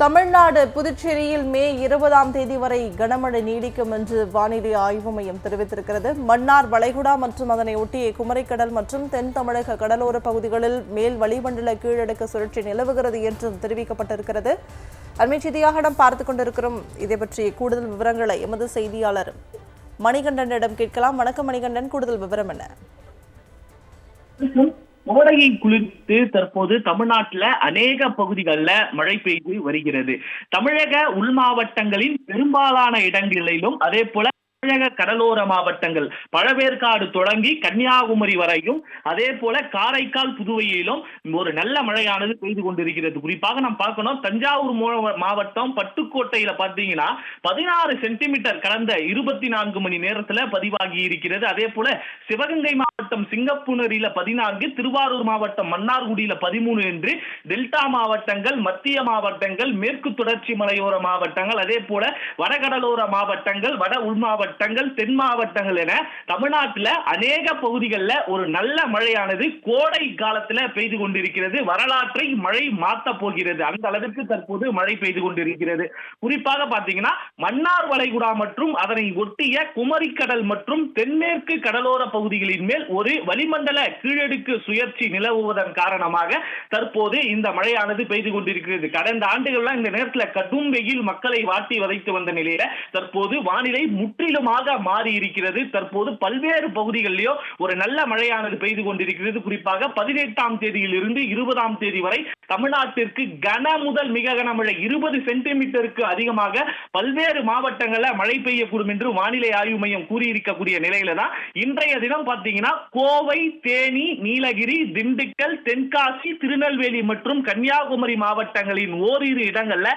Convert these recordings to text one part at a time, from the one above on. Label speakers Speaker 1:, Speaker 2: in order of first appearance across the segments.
Speaker 1: தமிழ்நாடு புதுச்சேரியில் மே இருபதாம் தேதி வரை கனமழை நீடிக்கும் என்று வானிலை ஆய்வு மையம் தெரிவித்திருக்கிறது. மன்னார் வளைகுடா மற்றும் அதனை ஒட்டிய குமரிக்கடல் மற்றும் தென் தமிழக கடலோர பகுதிகளில் மேல் வளிமண்டல கீழடுக்கு சுழற்சி நிலவுகிறது என்றும் தெரிவிக்கப்பட்டிருக்கிறது. அண்மை செய்தியாக நாம் பார்த்து கொண்டிருக்கிறோம். இதை பற்றிய கூடுதல் விவரங்களை எமது செய்தியாளர் மணிகண்டனிடம் கேட்கலாம். வணக்கம் மணிகண்டன். கூடுதல் விவரம் என்ன?
Speaker 2: கோடையை குளிர்த்து தற்போது தமிழ்நாட்டில் அநேக பகுதிகளில் மழை பெய்து வருகிறது. தமிழக உள் மாவட்டங்களின் பெரும்பாலான இடங்களிலும் அதே போல தமிழக கடலோர மாவட்டங்கள் பழவேற்காடு தொடங்கி கன்னியாகுமரி வரையும் அதே போல காரைக்கால் புதுவையிலும் ஒரு நல்ல மழையானது பெய்து கொண்டிருக்கிறது. குறிப்பாக நாம் பார்க்கணும் தஞ்சாவூர் மாவட்டம் பட்டுக்கோட்டையில பார்த்தீங்கன்னா பதினாறு சென்டிமீட்டர் கடந்த இருபத்தி நான்கு மணி நேரத்துல பதிவாகி இருக்கிறது. அதே போல சிவகங்கை மாவட்டம் சிங்கப்பூனரியில பதினான்கு திருவாரூர் மாவட்டம் மன்னார்குடியில பதிமூணு என்று டெல்டா மாவட்டங்கள் மத்திய மாவட்டங்கள் மேற்கு தொடர்ச்சி மலையோர மாவட்டங்கள் அதே போல வடகடலோர மாவட்டங்கள் வட உள் மாவட்டங்கள் தென் மாவட்டங்கள் என தமிழ்நாட்டில் அநேக பகுதிகளில் ஒரு நல்ல மழையானது கோடை காலத்தில் பெய்து கொண்டிருக்கிறது. வரலாற்றை மழை மாத்த போகிறது. அந்த அளவிற்கு தற்போது மழை பெய்து கொண்டிருக்கிறது. குறிப்பாக பாத்தீங்கன்னா மன்னார் வளைகுடா மற்றும் அதனை ஒட்டிய குமரிக்கடல் மற்றும் தென்மேற்கு கடலோர பகுதிகளின் மேல் ஒரு வளிமண்டல கீழடுக்கு சுழற்சி நிலவுவதன் காரணமாக தற்போது இந்த மழையானது பெய்து கொண்டிருக்கிறது. கடந்த ஆண்டுகள்லாம் இந்த நேரத்தில் கடும் வெயில் மக்களை வாட்டி வதைத்து வந்த நிலையில தற்போது வானிலை முற்றிலுமாக மாறி இருக்கிறது தற்போது பல்வேறு பகுதிகளிலோ ஒரு நல்ல மழையானது பெய்து கொண்டிருக்கிறது. குறிப்பாக பதினெட்டாம் தேதியில் இருந்து இருபதாம் தேதி வரை தமிழ்நாட்டிற்கு கன முதல் மிக கனமழை. இருபது சென்டிமீட்டருக்கு அதிகமாக பல்வேறு மாவட்டங்களில் மழை பெய்யக்கூடும் என்று வானிலை ஆய்வு மையம் கூறியிருக்கக்கூடிய நிலையில தான் இன்றைய தினம் பார்த்தீங்கன்னா கோவை தேனி நீலகிரி திண்டுக்கல் தென்காசி திருநெல்வேலி மற்றும் கன்னியாகுமரி மாவட்டங்களின் ஓரிரு இடங்கள்ல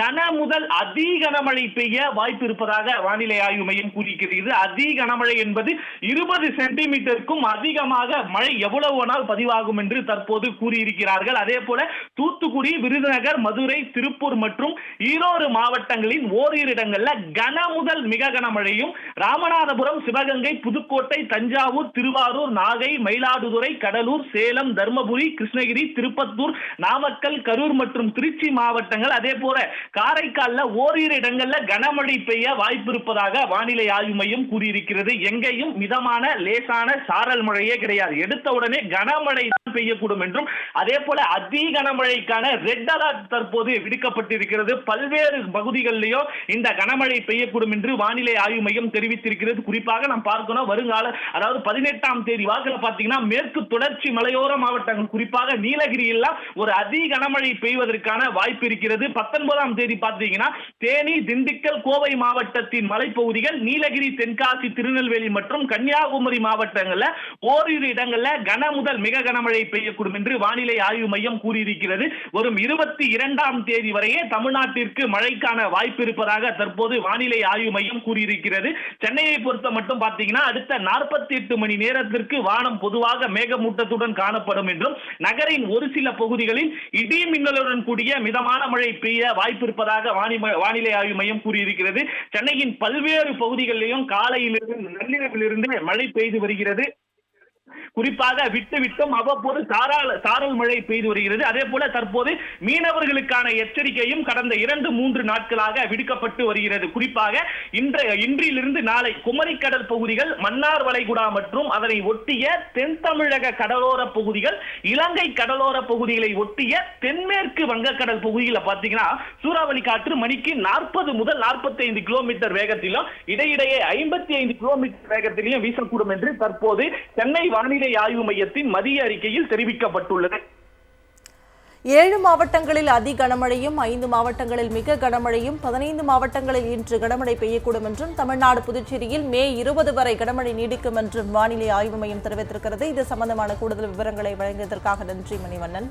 Speaker 2: கன முதல் அதி கனமழை பெய்ய வாய்ப்பு இருப்பதாக வானிலை ஆய்வு மையம் கூறியிருக்கிறது. அதி கனமழை என்பது இருபது சென்டிமீட்டருக்கும் அதிகமாக மழை எவ்வளவு நாள் பதிவாகும் என்று தற்போது கூறியிருக்கிறார்கள். அதே போல தூத்துக்குடி விருதுநகர் மதுரை திருப்பூர் மற்றும் ஈரோடு மாவட்டங்களின் ஓரிரு இடங்கள்ல கன முதல் மிக கனமழையும் ராமநாதபுரம் சிவகங்கை புதுக்கோட்டை தஞ்சாவூர் திருவாரூர் நாகை மயிலாடுதுறை கடலூர் சேலம் தர்மபுரி கிருஷ்ணகிரி திருப்பத்தூர் நாமக்கல் கரூர் மற்றும் திருச்சி மாவட்டங்கள். அதே போல காரைக்கால்ல ஓரிரு இடங்கள்ல கனமழை பெய்ய வாய்ப்பு இருப்பதாக வானிலை ஆய்வு மையம் கூறியிருக்கிறது. எங்கேயும் மிதமான லேசான சாரல் மழையே கிடையாது. எடுத்த உடனே கனமழை பெய்யக்கூடும் என்றும் அதே போல அதி கனமழைக்கான ரெட் அலர்ட் தற்போது விடுக்கப்பட்டிருக்கிறது. பல்வேறு பகுதிகளிலேயோ இந்த கனமழை பெய்யக்கூடும் என்று வானிலை ஆய்வு மையம் தெரிவித்திருக்கிறது. குறிப்பாக நாம் பார்க்கணும் வருங்கால அதாவது பதினெட்டாம் தேதி வாக்குல பாத்தீங்கன்னா மேற்கு தொடர்ச்சி மலையோர மாவட்டங்கள் குறிப்பாக நீலகிரியில் ஒரு அதி கனமழை பெய்வதற்கான வாய்ப்பு இருக்கிறது. பத்தொன்பதாம் தேதி பார்த்தீங்கன்னா தேனி திண்டுக்கல் கோவை மாவட்டத்தின் மலைப்பகுதிகள் நீலகிரி தென்காசி திருநெல்வேலி மற்றும் கன்னியாகுமரி மாவட்டங்களில் ஓரிரு இடங்களில் கன முதல் மிக கனமழை பெய்யக்கூடும் என்று வானிலை ஆய்வு மையம் கூறியிருக்கிறது. வரும் இருபத்தி இரண்டாம் தேதி வரையே தமிழ்நாட்டிற்கு மழைக்கான வாய்ப்பு இருப்பதாக தற்போது வானிலை ஆய்வு மையம் கூறியிருக்கிறது. சென்னையை பொறுத்த மட்டும் பார்த்தீங்கன்னா அடுத்த நாற்பத்தி எட்டு மணி நேரத்திற்கு வானம் பொதுவாக மேகமூட்டத்துடன் காணப்படும் என்றும் நகரின் ஒரு சில பகுதிகளில் இடி மின்னலுடன் கூடிய மிதமான மழை பெய்ய வாய்ப்பு இருப்பதாக வானிலை ஆய்வு மையம் கூறியிருக்கிறது. சென்னையின் பல்வேறு பகுதிகளிலும் காலையிலிருந்து நள்ளிரவிலிருந்து மழை பெய்து வருகிறது. குறிப்பாக விட்டு விட்டும் அவ்வப்போது சாரால் சாரல் மழை பெய்து வருகிறது. அதே போல தற்போது மீனவர்களுக்கான எச்சரிக்கையும் கடந்த இரண்டு மூன்று நாட்களாக விடுக்கப்பட்டு வருகிறது. குறிப்பாக இன்றைய இன்றிலிருந்து நாளை குமரிக்கடல் பகுதிகள் மன்னார் வளைகுடா மற்றும் அதனை ஒட்டிய தென் தமிழக கடலோர பகுதிகள் இலங்கை கடலோர பகுதிகளை ஒட்டிய தென்மேற்கு வங்கக்கடல் பகுதியில் பார்த்தீங்கன்னா சூறாவளி காற்று மணிக்கு நாற்பது முதல் 45 கிலோமீட்டர் வேகத்திலும் இடையிடையே ஐம்பத்தி ஐந்து கிலோமீட்டர் வேகத்திலும் வீசக்கூடும் என்று தற்போது சென்னை வானிலை வானிலை ஆய்வு மையத்தின் மதிய அறிக்கையில் தெரிவிக்கப்பட்டுள்ளது.
Speaker 1: ஏழு மாவட்டங்களில் அதி கனமழையும் ஐந்து மாவட்டங்களில் மிக கனமழையும் பதினைந்து மாவட்டங்களில் இன்று கனமழை பெய்யக்கூடும் என்றும் தமிழ்நாடு புதுச்சேரியில் மே இருபது வரை கனமழை நீடிக்கும் என்றும் வானிலை ஆய்வு மையம் தெரிவித்திருக்கிறது. இது சம்பந்தமான கூடுதல் விவரங்களை வழங்கியதற்காக நன்றி மணிவண்ணன்.